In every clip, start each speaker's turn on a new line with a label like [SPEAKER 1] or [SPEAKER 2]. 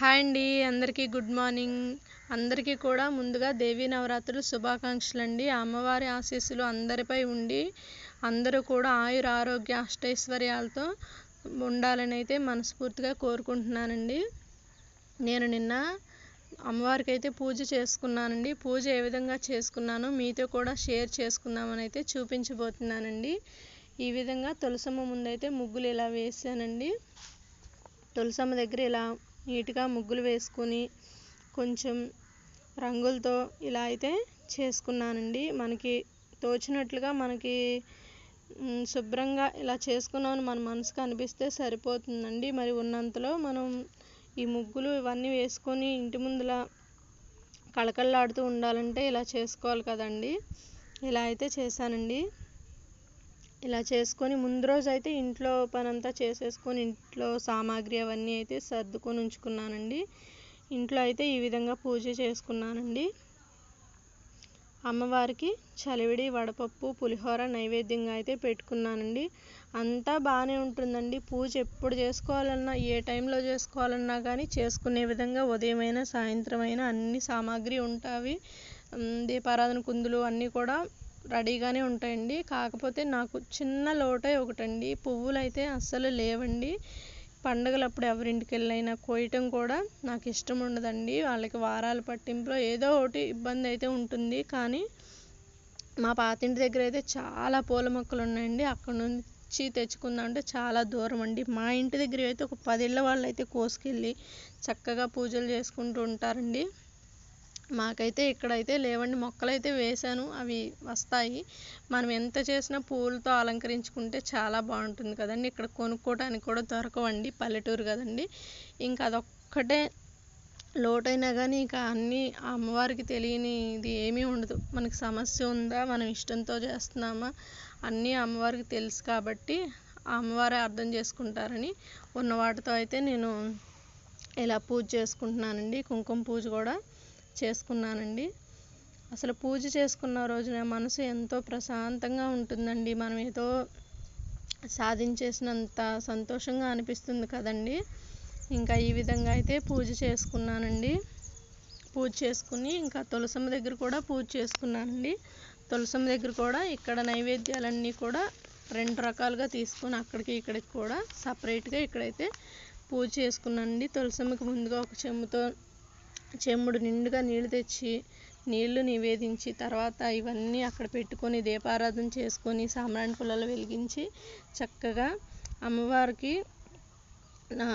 [SPEAKER 1] Hi అండి అందరికీ good morning. అందరికీ కూడా ముందుగా దేవీ నవరాత్రులు శుభాకాంక్షలు అండి అమ్మవారి ఆశీస్సులు అందరిపై ఉండి అందరూ కూడా ఆయుర ఆరోగ్య అష్టైశ్వర్యాలతో ఉండాలని అయితే మనస్ఫూర్తిగా కోరుకుంటున్నానండి. నేను నిన్న అమ్మవారికి అయితే పూజ చేసుకున్నానండి. పూజ ఏ విధంగా చేసుకున్నానో మీతో కూడా షేర్ చేసుకుందామని అయితే చూపించబోతున్నానండి. ఈ విధంగా తులసమ్మ ముందైతే ముగ్గులు ఇలా వేసానండి తులసమ్మ దగ్గర ఇలా నీట్గా ముగ్గులు వేసుకుని కొంచెం రంగులతో ఇలా అయితే చేసుకున్నానండి. మనకి తోచినట్లుగా మనకి శుభ్రంగా ఇలా చేసుకున్నామని మన మనసుకు అనిపిస్తే సరిపోతుందండి. మరి ఉన్నంతలో మనం ఈ ముగ్గులు ఇవన్నీ వేసుకొని ఇంటి ముందుల కళకళలాడుతూ ఉండాలంటే ఇలా చేసుకోవాలి కదండి. ఇలా అయితే చేశానండి. ఇలా చేసుకొని ముందు రోజు అయితే ఇంట్లో పనంతా చేసేసుకొని ఇంట్లో సామాగ్రి అవన్నీ అయితే సర్దుకొని ఉంచుకున్నానండి. ఇంట్లో అయితే ఈ విధంగా పూజ చేసుకున్నానండి. అమ్మవారికి చలివిడి వడపప్పు పులిహోర నైవేద్యంగా అయితే పెట్టుకున్నానండి. అంతా బాగానే ఉంటుందండి. పూజ ఎప్పుడు చేసుకోవాలన్నా ఏ టైంలో చేసుకోవాలన్నా కానీ చేసుకునే విధంగా ఉదయమైనా సాయంత్రం అయినా అన్ని సామాగ్రి ఉంటాయి దీపారాధన కుందులు అన్నీ కూడా రెడీగానే ఉంటాయండి. కాకపోతే నాకు చిన్న లోటే ఒకటండి. పువ్వులు అయితే అస్సలు లేవండి. పండగలప్పుడు ఎవరింటికి వెళ్ళైనా కోయటం కూడా నాకు ఇష్టం ఉండదండి. వాళ్ళకి వారాల పట్టింపులో ఏదో ఒకటి ఇబ్బంది అయితే ఉంటుంది. కానీ మా పాతింటి దగ్గర అయితే చాలా పూల మొక్కలు ఉన్నాయండి. అక్కడ నుంచి తెచ్చుకుందాం అంటే చాలా దూరం అండి. మా ఇంటి దగ్గర అయితే ఒక పదిళ్ళ వాళ్ళు అయితే కోసుకెళ్ళి చక్కగా పూజలు చేసుకుంటూ ఉంటారండి. మాకైతే ఇక్కడైతే లేవండి. మొక్కలు అయితే వేశాను. అవి వస్తాయి. మనం ఎంత చేసినా పూలతో అలంకరించుకుంటే చాలా బాగుంటుంది కదండి. ఇక్కడ కొనుక్కోవడానికి కూడా దొరకవండి పల్లెటూరు కదండి. ఇంకా అదొక్కటే లోటైనా కానీ ఇక అన్నీ అమ్మవారికి తెలియని ఇది ఏమీ ఉండదు. మనకి సమస్య ఉందా? మనం ఇష్టంతో చేస్తున్నామా? అన్నీ అమ్మవారికి తెలుసు కాబట్టి అమ్మవారే అర్థం చేసుకుంటారని ఉన్న వాటితో అయితే నేను ఇలా పూజ చేసుకుంటున్నానండి. కుంకుమ పూజ కూడా చేసుకున్నానండి. అసలు పూజ చేసుకున్న రోజున మనసు ఎంతో ప్రశాంతంగా ఉంటుందండి. మనం ఏదో సాధించేసినంత సంతోషంగా అనిపిస్తుంది కదండి. ఇంకా ఈ విధంగా అయితే పూజ చేసుకున్నానండి. పూజ చేసుకుని ఇంకా తులసమ్మ దగ్గర కూడా పూజ చేసుకున్నానండి. తులసమ్మ దగ్గర కూడా ఇక్కడ నైవేద్యాలన్నీ కూడా రెండు రకాలుగా తీసుకుని అక్కడికి ఇక్కడికి కూడా సపరేట్గా ఇక్కడైతే పూజ చేసుకున్నానండి. తులసమ్మకి ముందుగా ఒక చెంబుతో చెంబుడు నిండుగా నీళ్ళు తెచ్చి నీళ్ళు నివేదించి తర్వాత ఇవన్నీ అక్కడ పెట్టుకొని దీపారాధన చేసుకొని సాంబ్రాణి పుల్లలు వెలిగించి చక్కగా అమ్మవారికి నా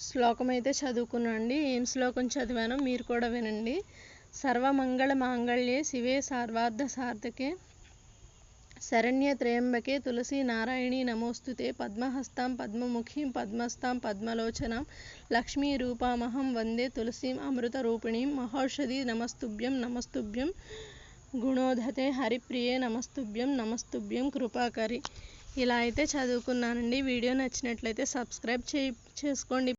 [SPEAKER 1] శ్లోకం అయితే చదువుకున్నాండి ఏం శ్లోకం చదివానో మీరు కూడా వినండి. సర్వమంగళ మాంగళ్యే శివే సర్వార్థ సార్థకే శరణ్య త్రయంబకే తులసి నారాయణి నమోస్తుతే పద్మహస్తాం పద్మముఖీం పద్మస్తాం పద్మలోచనాం లక్ష్మీ రూపామహం వందే తులసీం అమృత రూపిణీం మహౌషధి నమస్తుభ్యం నమస్తుభ్యం గుణోధతే హరిప్రియే నమస్తుభ్యం నమస్తుభ్యం కృపాకరి. ఇలా అయితే చదువుకున్నానండి. వీడియో నచ్చినట్లయితే సబ్స్క్రైబ్ చే చేసుకోండి.